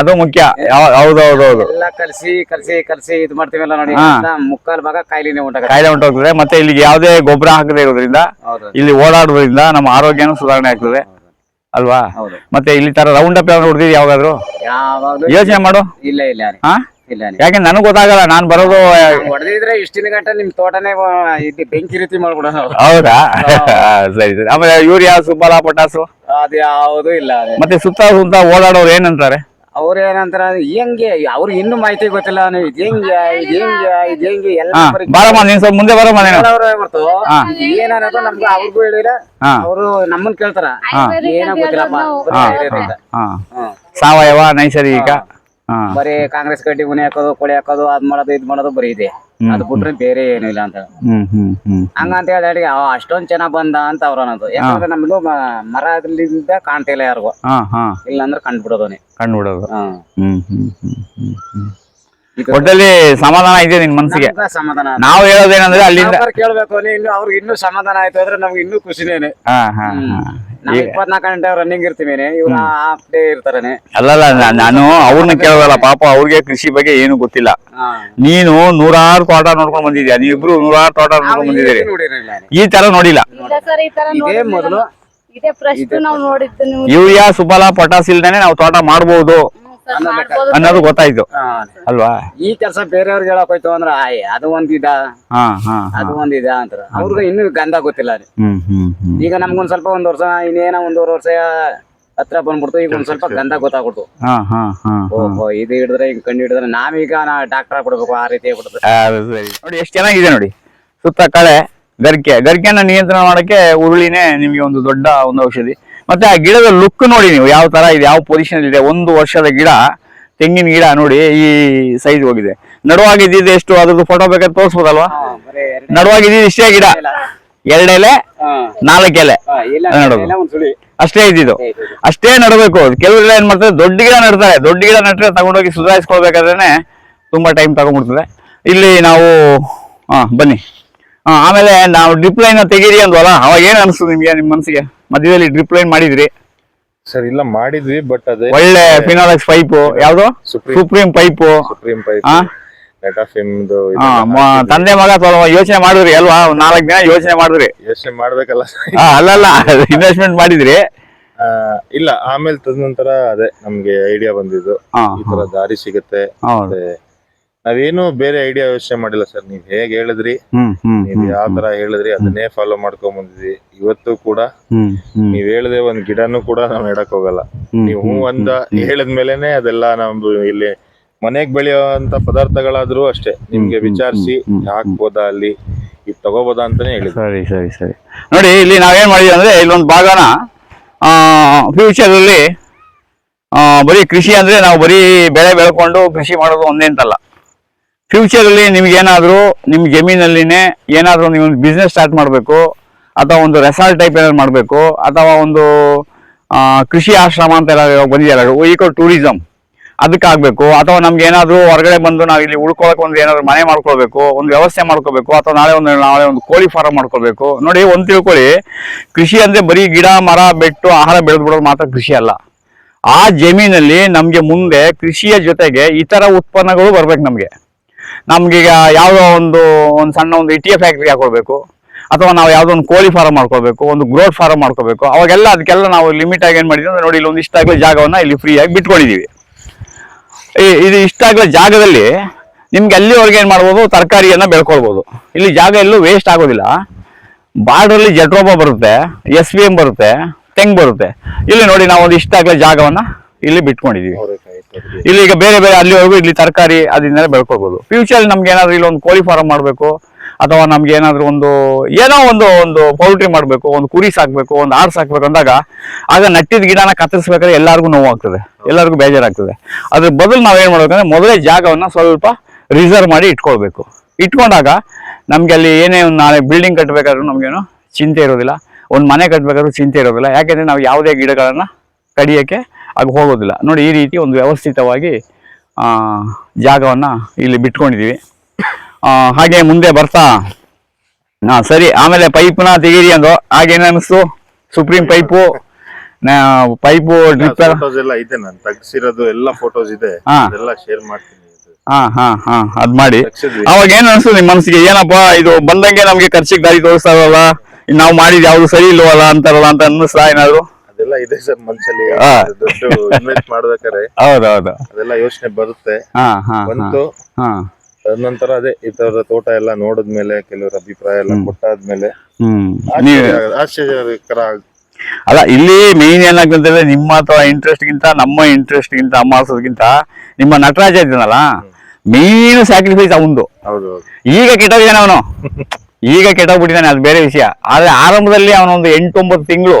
ಅದು ಮುಖ್ಯ. ಹೌದೌದೌದು. ಎಲ್ಲ ಕಲಸಿ ಕಲಸಿ ಕಲಸಿ ಇದು ಮಾಡ್ತೀವಲ್ಲ ನೋಡಿ ಮುಕ್ಕಾಲ್ ಭಾಗ ಕಾಯಿಲೆನೆ ಉಂಟಾಗ ಕಾಯಿಲೆ ಉಂಟಾಗ್ತದೆ ಮತ್ತೆ ಇಲ್ಲಿಗೆ ಯಾವುದೇ ಗೊಬ್ಬರ ಹಾಕದೇ ಇರೋದ್ರಿಂದ ಇಲ್ಲಿ ಓಡಾಡೋದ್ರಿಂದ ನಮ್ಮ ಆರೋಗ್ಯನೂ ಸುಧಾರಣೆ ಆಗ್ತದೆ. ಅಲ್ವಾ? ಮತ್ತೆ ಇಲ್ಲಿ ತರ ರೌಂಡ್ ಅಪ್ ಯಾವ್ದು ಹೊಡೆದಿದ್ ಯಾವಾಗಾದ್ರು? ಯೋಚನೆ ಮಾಡು. ಇಲ್ಲ ಇಲ್ಲ. ಹಾ? ಇಲ್ಲ ಯಾಕೆ ನನಗ್ ಗೊತ್ತಾಗಲ್ಲ ನಾನ್ ಬರೋದು ಹೊಡೆದಿದ್ರೆ ಇಷ್ಟಿನ ಗಂಟೆ ನಿಮ್ ತೋಟನೇ ಬೆಂಕಿ ರೀತಿ ಮಾಡ್ಬಿಡೋಣ ಹೌದಾ? ಸರಿ ಸರಿ. ಆಮೇಲೆ ಯೂರಿಯಾ ಸುಬ್ಬಲ ಪೊಟಾಸು ಅದು ಯಾವುದು ಇಲ್ಲ ಮತ್ತೆ ಸುತ್ತ ಸುತ್ತ ಓಡಾಡೋರು ಏನಂತಾರೆ? ಅವ್ರ ಏನಂತಾರ ಹೆಂಗೆ ಅವ್ರಿಗೆ ಇನ್ನೂ ಮಾಹಿತಿ ಗೊತ್ತಿಲ್ಲ ನೀವು ಇದು ಹೆಂಗೆ ಇದು ಹೆಂಗೆ ಇದು ಹೆಂಗೆ ಎಲ್ಲ ಹಾ ಬರೀ ಬಾರಮ್ಮ ನೀನ್ ಸ್ವಲ್ಪ ಮುಂದೆ ಬಾರಮ್ಮ ನೀನು ಕೇಳೋರೇ ಹೊರ್ತು ಹಾ. ಏನನ್ನೋದು ನಮ್ಗೆ ಅವ್ರಿಗೂ ಹೇಳಿಲ್ಲ ಹಾ. ಅವರು ನಮ್ಮನ್ ಕೇಳ್ತಾರ. ಏನೋ ಗೊತ್ತಿಲ್ಲಪ್ಪ. ಬರೀ ಹಿರಿಯರಿಂದ. ಹಾ. ಹ್ಮ್. ಸಾವಯವ ನೈಸರ್ಗಿಕ. ಹಾ. ಬರೀ ಕಾಂಗ್ರೆಸ್ ಕಟ್ಟಿ ಮನೆ ಹಾಕೋದು ಕೊಳಿ ಹಾಕೋದು ಅದ್ ಮಾಡೋದು ಇದ್ ಮಾಡೋದು ಬರೀ ಇದೆ. ಅದು ಬಿಟ್ರೆ ಬೇರೆ ಏನು ಇಲ್ಲ ಅಂತ. ಹ್ಮ್ ಹ್ಮ್ ಹ್ಮ್. ಹಂಗಂತ ಹೇಳಿ ಅವ ಅಷ್ಟೊಂದ್ ಚೆನ್ನಾಗ್ ಬಂದ ಅಂತ ಅವ್ರ ಅನ್ನೋದು. ಯಾಕಂದ್ರೆ ನಮ್ದು ಮರ ಮರದಿಂದ ಕಾಣ್ತಿಲ್ಲ ಯಾರಿಗೂ. ಹಾ ಹಾ. ಇಲ್ಲಾಂದ್ರೆ ಕಂಡ್ಬಿಡೋದನೆ ಕಂಡುಬಿಡೋದು. ಹ್ಮ್ ಹ್ಮ್ ಹ್ಮ್ ಹ್ಮ್ ಹ್ಮ್ ಹ್ಮ್. ಒಟ್ಟಲ್ಲಿ ಸಮಾಧಾನ ಇದೆ ನಿನ್ ಮನ್ಸಿಗೆ. ನಮ್ಗ ಸಮಾಧಾನ ನಾವು ಹೇಳೋದೇನಂದ್ರೆ ಅಲ್ಲಿಂದ ಸಾವ್ಕಾರ ಕೇಳ್ಬೇಕು ನೀ ಇನ್ನು ಅವ್ರಿಗೆ ಇನ್ನೂ ಸಮಾಧಾನ ಆಯ್ತು ಅಂದ್ರೆ ನಮ್ಗೆ ಇನ್ನೂ ಖುಷಿನೇನೆ. ಹಾ ಹಾ ಹಾ. ನಾವ್ ಇಪ್ಪತ್ನಾಲ್ಕು ಗಂಟೆ ರನ್ನಿಂಗ್ ಇರ್ತೀನಿ ಇವ್ರ ಹಾಫ್ ಡೇ ಇರ್ತಾರನೆ. ಅಲ್ಲಲ್ಲ ನಾ- ನಾನು ಅವ್ರನ್ನ ಕೇಳೋದಲ್ಲ ಪಾಪ ಅವ್ರಿಗೆ ಕೃಷಿ ಬಗ್ಗೆ ಏನು ಗೊತ್ತಿಲ್ಲ. ಹಾ. ನೀನು ನೂರಾರು ತೋಟ ನೋಡ್ಕೊಂಡ್ ಬಂದಿದ್ಯಾ? ನೀವಿಬ್ರು ನೂರಾರು ತೋಟ ನೋಡ್ಕೊಂಡ್ ಬಂದಿದ್ದೀರಿ. ನೋಡಿರಲಿಲ್ಲ ಈ ತರ ನೋಡಿಲ್ಲ. ಇಲ್ಲ ಸರ್ ಈ ತರ ಇದೇ ನೋಡಿದ್ವಿ ಮೊದಲು ನಾವು. ಇದೇ ಫಸ್ಟ್ ನಾವು ನೋಡಿದ್ದು ನೀವು. ಯೂರಿಯಾ ಸುಬಲ ಪೊಟಾಸ್ ಇಲ್ದೇನೆ ನಾವು ತೋಟ ಮಾಡಬಹುದು ಮಾಡ್ಬೋದು. ಅನ್ನೋದು ಗೊತ್ತಾಯ್ತು. ಅಲ್ವಾ? ಈ ಕೆಲಸ ಬೇರೆಯವ್ರಿಗೆ ಹೇಳಕ್ ಹೋಯ್ತು ಅಂದ್ರ ಆಯ್ ಅದು ಒಂದಿದ. ಹಾ ಹಾ ಹಾ. ಅದು ಒಂದಿದ ಅಂತಾರ. ಅವ್ರಿಗೆ ಇನ್ನೂ ಗಂಧ ಗೊತ್ತಿಲ್ಲ ರೀ. ಈಗ ನಮ್ಗೊಂದ್ ಸ್ವಲ್ಪ ಒಂದ್ ವರ್ಷ ಇನ್ನೇನ ಒಂದೂವರೆ ವರ್ಷ ಹತ್ರ ಬಂದ್ಬಿಡ್ತು ಈಗ ಒಂದ್ ಸ್ವಲ್ಪ ಗಂಧ ಗೊತ್ತಾಗ್ಬಿಡ್ತು. ಹಾ ಹಾ ಹಾ ಓಹೋ ಇದು ಹಿಡಿದ್ರೆ ಈಗ ಕಂಡು ಹಿಡಿದ್ರೆ ನಾವೀಗ ನಾ ಡಾಕ್ಟರ್ ಆಗ್ಬಿಡ್ಬೇಕು ಆ ರೀತಿ ನೋಡಿ ಎಷ್ಟು ಚೆನ್ನಾಗಿದೆ ನೋಡಿ. ಸುತ್ತ ಕಳೆ ಗರ್ಕೆ. ಗರ್ಕೆನ ನಿಯಂತ್ರಣ ಮಾಡಕ್ಕೆ ಉರುಳಿನೇ ನಿಮ್ಗೆ ಒಂದು ದೊಡ್ಡ ಒಂದು ಔಷಧಿ. ಮತ್ತೆ ಆ ಗಿಡದ ಲುಕ್ ನೋಡಿ ನೀವು ಯಾವ ತರ ಇದೆ ಯಾವ ಪೊಸಿಷನ್ ಇದೆ. ಒಂದು ವರ್ಷದ ಗಿಡ ತೆಂಗಿನ ಗಿಡ ನೋಡಿ ಈ ಸೈಜ್ ಹೋಗಿದೆ. ನಡುವಾಗಿದ್ದಿದ್ದು ಎಷ್ಟು? ಅದ್ರದ್ದು ಫೋಟೋ ಬೇಕಾದ್ರೆ ತೋರಿಸ್ಬೋದಲ್ವಾ? ನಡುವಾಗಿದ್ದು ಇಷ್ಟೇ ಗಿಡ. ಎರಡೆಲೆ ಹಾ, ನಾಲ್ಕು ಎಲೆ. ಹಾ, ಇಲ್ಲ ನೋಡು. ಇಲ್ಲ ಒಂದ್ ಸುಳಿ. ಅಷ್ಟೇ ಇದ್ದಿದ್ದು. ಅಷ್ಟೇ ನಡಬೇಕು. ಕೆಲವರು ಏನ್ ಮಾಡ್ತಾರೆ ದೊಡ್ಡ ಗಿಡ ನಡ್ತಾರೆ. ದೊಡ್ಡ ಗಿಡ ನಟ್ರೆ ತಗೊಂಡೋಗಿ ಸುಧಾರಿಸ್ಕೊಳ್ಬೇಕಾದ್ರೆ ತುಂಬಾ ಟೈಮ್ ತಗೊಂಡ್ಬಿಡ್ತದೆ. ಇಲ್ಲಿ ನಾವು ಹಾ ಬನ್ನಿ. ಆಮೇಲೆ ನಾವು ಡ್ರಿಪ್ ಲೈನ್ ತೆಗೀರಿ ಅಂದ್ವಲ್ಲ ಅವಾಗ ಏನ್ ಅನಿಸ್ತು ನಿಮ್ಗೆ ನಿಮ್ ಮನ್ಸಿಗೆ? ಮಧ್ಯದಲ್ಲಿ ಡ್ರಿಪ್ ಲೈನ್ ಮಾಡಿದ್ರಿ. ಸರ್ ಇಲ್ಲ ಮಾಡಿದ್ವಿ ಬಟ್ ಅದೇ ಒಳ್ಳೆ ಫಿನಾಲಕ್ಸ್ ಪೈಪ್ ಯಾವ್ದು? ಸುಪ್ರೀಂ ಪೈಪ್ ಸುಪ್ರೀಂ ಪೈಪ್ ತಂದೆ ಮಗ ಯೋಚನೆ ಮಾಡಿದ್ರಿ ಅಲ್ವಾ? ನಾಲ್ಕು ದಿನ ಯೋಚನೆ ಮಾಡಿದ್ರಿ. ಯೋಚನೆ ಮಾಡ್ಬೇಕಲ್ಲ. ಅಲ್ಲಲ್ಲ ಇನ್ವೆಸ್ಟ್ಮೆಂಟ್ ಮಾಡಿದ್ರಿ. ಇಲ್ಲ ಆಮೇಲೆ ತದನಂತರ ಅದೇ ನಮ್ಗೆ ಐಡಿಯಾ ಬಂದಿದ್ದು. ಈ ತರ ದಾರಿ ಸಿಗುತ್ತೆ. ನಾವೇನು ಬೇರೆ ಐಡಿಯಾ ಯೋಚನೆ ಮಾಡಿಲ್ಲ ಸರ್. ನೀವ್ ಹೇಗ್ ಹೇಳಿದ್ರಿ? ನೀವ್ ಯಾವ ತರ ಹೇಳಿದ್ರಿ ಅದನ್ನೇ ಫಾಲೋ ಮಾಡ್ಕೊಂಡ್ ಬಂದಿದ್ವಿ. ಇವತ್ತು ಕೂಡ ನೀವ್ ಹೇಳದೆ ಒಂದ್ ಗಿಡನು ಕೂಡ ನಾವ್ ನೆಡಕ್ ಹೋಗಲ್ಲ. ನೀವು ಒಂದ ಹೇಳದ್ಮೇಲೆನೆ ಅದೆಲ್ಲ ನಮ್ದು ಇಲ್ಲಿ ಮನೆಗ್ ಬೆಳೆಯುವಂತ ಪದಾರ್ಥಗಳಾದ್ರೂ ಅಷ್ಟೇ ನಿಮ್ಗೆ ವಿಚಾರಿಸಿ ಹಾಕ್ಬೋದಾ ಅಲ್ಲಿ? ಇದು ತಗೋಬೋದಾ ಅಂತಾನೆ ಹೇಳಿ ಸರಿ ಸರಿ ಸರಿ. ನೋಡಿ ಇಲ್ಲಿ ನಾವೇನ್ ಮಾಡಿದ್ವಿ ಅಂದ್ರೆ ಇಲ್ಲೊಂದು ಭಾಗನ ಫ್ಯೂಚರ್ ಅಲ್ಲಿ ಆ, ಬರೀ ಕೃಷಿ ಅಂದ್ರೆ ನಾವು ಬರೀ ಬೆಳೆ ಬೆಳ್ಕೊಂಡು ಕೃಷಿ ಮಾಡೋದು ಒಂದೇ ಅಂತಲ್ಲ. ಫ್ಯೂಚರ್ ಅಲ್ಲಿ ನಿಮ್ಮ ಜಮೀನಲ್ಲಿನೇ ಏನಾದರೂ ನೀವು ಒಂದು ಬಿಸ್ನೆಸ್ ಸ್ಟಾರ್ಟ್ ಮಾಡಬೇಕು, ಅಥವಾ ಒಂದು ರೆಸಾರ್ಟ್ ಟೈಪ್ ಏನಾದ್ರು ಮಾಡಬೇಕು, ಅಥವಾ ಒಂದು ಕೃಷಿ ಆಶ್ರಮ ಅಂತ ಎಲ್ಲ ಬಂದಿದೆಯಲ್ಲ ಈಕೋ ಟೂರಿಸಮ್ ಅದಕ್ಕಾಗಬೇಕು. ಅಥವಾ ನಮ್ಗೆ ಏನಾದರೂ ಹೊರಗಡೆ ಬಂದು ನಾವು ಇಲ್ಲಿ ಉಳ್ಕೊಳಕ್ ಒಂದು ಏನಾದರೂ ಮನೆ ಮಾಡ್ಕೊಳ್ಬೇಕು, ಒಂದು ವ್ಯವಸ್ಥೆ ಮಾಡ್ಕೋಬೇಕು ಅಥವಾ ನಾಳೆ ಒಂದು ನಾಳೆ ಒಂದು ಕೋಳಿ ಫಾರ್ಮ್ ಮಾಡ್ಕೋಬೇಕು ನೋಡಿ, ಒಂದು ತಿಳ್ಕೊಳ್ಳಿ. ಕೃಷಿ ಅಂದ್ರೆ ಬರೀ ಗಿಡ, ಮರ, ಬೆಟ್ಟು, ಆಹಾರ ಬೆಳೆದು ಬಿಡೋದು ಮಾತ್ರ ಕೃಷಿ ಅಲ್ಲ. ಆ ಜಮೀನಲ್ಲಿ ನಮಗೆ ಮುಂದೆ ಕೃಷಿಯ ಜೊತೆಗೆ ಇತರ ಉತ್ಪನ್ನಗಳು ಬರ್ಬೇಕು ನಮ್ಗೆ. ನಮ್ಗೀಗ ಯಾವುದೋ ಒಂದು ಒಂದು ಸಣ್ಣ ಒಂದು ಇಟಿಯ ಫ್ಯಾಕ್ಟ್ರಿ ಹಾಕೊಳ್ಬೇಕು. ಅಥವಾ ನಾವು ಯಾವುದೋ ಒಂದು ಕೋಳಿ ಫಾರ್ಮ್ ಮಾಡ್ಕೋಬೇಕು ಒಂದು ಗ್ರೋತ್ ಫಾರ್ಮ್ ಮಾಡ್ಕೋಬೇಕು ಅವಾಗೆಲ್ಲ ಅದಕ್ಕೆಲ್ಲ ನಾವು ಲಿಮಿಟ್ ಆಗಿ ಏನು ಮಾಡಿದ್ವಿ ಅಂದ್ರೆ ನೋಡಿ ಇಲ್ಲಿ ಒಂದು ಇಷ್ಟಾಗಲೇ ಜಾಗವನ್ನು ಇಲ್ಲಿ ಫ್ರೀಯಾಗಿ ಬಿಟ್ಕೊಂಡಿದ್ದೀವಿ ಇದು ಇಷ್ಟಾಗಲೇ ಜಾಗದಲ್ಲಿ ನಿಮ್ಗೆ ಅಲ್ಲಿವರೆಗೆ ಏನು ಮಾಡ್ಬೋದು, ತರಕಾರಿಯನ್ನು ಬೆಳ್ಕೊಳ್ಬೋದು. ಇಲ್ಲಿ ಜಾಗ ಎಲ್ಲೂ ವೇಸ್ಟ್ ಆಗೋದಿಲ್ಲ. ಬಾರ್ಡ್ರಲ್ಲಿ ಜಟ್ರೋಬ ಬರುತ್ತೆ ಎಸ್ ಬಿ ಎಂ ಬರುತ್ತೆ, ತೆಂಗ್ ಬರುತ್ತೆ. ಇಲ್ಲಿ ನೋಡಿ ನಾವು ಒಂದು ಇಷ್ಟಾಗಲೇ ಜಾಗವನ್ನು ಇಲ್ಲಿ ಬಿಟ್ಕೊಂಡಿದ್ದೀವಿ. ಇಲ್ಲಿ ಈಗ ಬೇರೆ ಬೇರೆ ಅಲ್ಲಿವರೆಗೂ ಇಲ್ಲಿ ತರಕಾರಿ ಅದನ್ನೆಲ್ಲ ಬೆಳ್ಕೊಳ್ಬೋದು. ಫ್ಯೂಚರ್ ನಮ್ಗೆ ಏನಾದ್ರು ಇಲ್ಲಿ ಒಂದು ಕೋಳಿ ಫಾರ್ಮ್ ಮಾಡಬೇಕು, ಅಥವಾ ನಮ್ಗೆ ಏನಾದ್ರು ಒಂದು, ಏನೋ ಒಂದು ಒಂದು ಪೌಲ್ಟ್ರಿ ಮಾಡಬೇಕು, ಒಂದು ಕುರಿ ಸಾಕ್ಬೇಕು, ಒಂದು ಆಡ್ ಸಾಕ್ಬೇಕು ಅಂದಾಗ, ಆಗ ನಟ್ಟಿದ ಗಿಡನ ಕತ್ತರಿಸ್ಬೇಕಾದ್ರೆ ಎಲ್ಲರಿಗೂ ನೋವಾಗ್ತದೆ. ಎಲ್ಲರಿಗೂ ಬೇಜಾರಾಗ್ತದೆ. ಅದ್ರ ಬದಲು ನಾವೇನ್ ಮಾಡ್ಬೇಕಂದ್ರೆ ಮೊದಲೇ ಜಾಗವನ್ನ ಸ್ವಲ್ಪ ರಿಸರ್ವ್ ಮಾಡಿ ಇಟ್ಕೊಳ್ಬೇಕು. ಇಟ್ಕೊಂಡಾಗ ನಮ್ಗೆ ಅಲ್ಲಿ ಏನೇ ಒಂದು ನಾಳೆ ಬಿಲ್ಡಿಂಗ್ ಕಟ್ಟಬೇಕಾದ್ರೂ ನಮ್ಗೇನು ಚಿಂತೆ ಇರೋದಿಲ್ಲ. ಒಂದು ಮನೆ ಕಟ್ಟಬೇಕಾದ್ರೂ ಚಿಂತೆ ಇರೋದಿಲ್ಲ. ಯಾಕೆಂದ್ರೆ ನಾವು ಯಾವುದೇ ಗಿಡಗಳನ್ನ ಕಡಿಯೋಕ್ಕೆ ಆಗ ಹೋಗೋದಿಲ್ಲ. ನೋಡಿ ಈ ರೀತಿ ಒಂದು ವ್ಯವಸ್ಥಿತವಾಗಿ ಜಾಗವನ್ನು ಇಲ್ಲಿ ಬಿಟ್ಕೊಂಡಿದೀವಿ ಆ, ಹಾಗೆ ಮುಂದೆ ಬರ್ತಾ. ಹಾಂ ಸರಿ ಆಮೇಲೆ ಪೈಪ್ನ ತೆಗೀರಿ ಅಂದು ಹಾಗೇನು ಅನಿಸ್ತು ಸುಪ್ರೀಂ ಪೈಪು ಪೈಪು ಡ್ರಿಪ್ ಎಲ್ಲ ಇದೆ ನಾನು. ತೆಗ್ಸಿರೋದು ಎಲ್ಲ ಫೋಟೋಸ್ ಇದೆ. ಹಾ. ಅದೆಲ್ಲ ಶೇರ್ ಮಾಡ್ತೀನಿ. ಹಾ ಹಾ ಹಾ ಅದ್ ಮಾಡಿ. ಅವಾಗ ಏನ್ ಅನ್ಸ್ತು ನಿಮ್ ಮನಸ್ಸಿಗೆ? ಏನಪ್ಪಾ ಇದು ಬಂದಂಗೆ ನಮ್ಗೆ ಖರ್ಚಿಗೆ ದಾರಿ ತೋರಿಸ್ತಾರಲ್ಲ ನಾವು ಮಾಡಿದ್ ಯಾವ್ದು ಸರಿ ಇಲ್ವಲ್ಲ ಅಂತಾರಲ್ಲ ಅಂತ ಅನ್ನಿಸ್ತಾ ಏನಾದ್ರು? ಅದೆಲ್ಲ ಇದೆ ಸರ್ ಮನ್ಸಲ್ಲಿ. ಹಾ. ದುಡ್ಡು ಇನ್ವೆಸ್ಟ್ ಮಾಡ್ಬೇಕಾರೆ ಹೌದೌದು. ಅದೆಲ್ಲ ಯೋಚನೆ ಬರುತ್ತೆ. ಹಾ ಹಾ ಬಂತು. ಹಾ. ತದನಂತರ ಅದೇ ಈ ತರ ತೋಟ ಎಲ್ಲ ನೋಡಿದ್ಮೇಲೆ ಕೆಲವರ ಅಭಿಪ್ರಾಯ ಎಲ್ಲ ಕೊಟ್ಟಾದ್ಮೇಲೆ ಹ್ಮ್. ನೀವ್ ಆಶ್ಚರ್ಯ ಆಶ್ಚರ್ಯಕರ ಆಗ್- ಅಲ್ಲ ಇಲ್ಲಿ ಮೇನ್ ಏನಾಗ್ತದೆ ನಿಮ್ಮ ಅಥವಾ ಇಂಟ್ರೆಸ್ಟ್ ಗಿಂತ ನಮ್ಮ ಇಂಟ್ರೆಸ್ಟ್ ಗಿಂತ ಮಾಡಿಸೋದ್ಕಿಂತ ನಿಮ್ಮ ನಟರಾಜ ಇದ್ದಾನಲ್ಲ ಮೇನ್ ಸ್ಯಾಕ್ರಿಫೈಸ್ ಅವಂದು ಹೌದು ಹೌದು. ಈಗ ಕೆಟ್ಟೋಗಿದ್ದಾನೆ ಅವನು. ಈಗ ಕೆಟ್ಟೋಗ್ಬಿಟ್ಟಿದ್ದಾನೆ ಅದು ಬೇರೆ ವಿಷಯ. ಆದ್ರೆ ಆರಂಭದಲ್ಲಿ ಅವನೊಂದು ಎಂಟೊಂಬತ್ತು ತಿಂಗಳು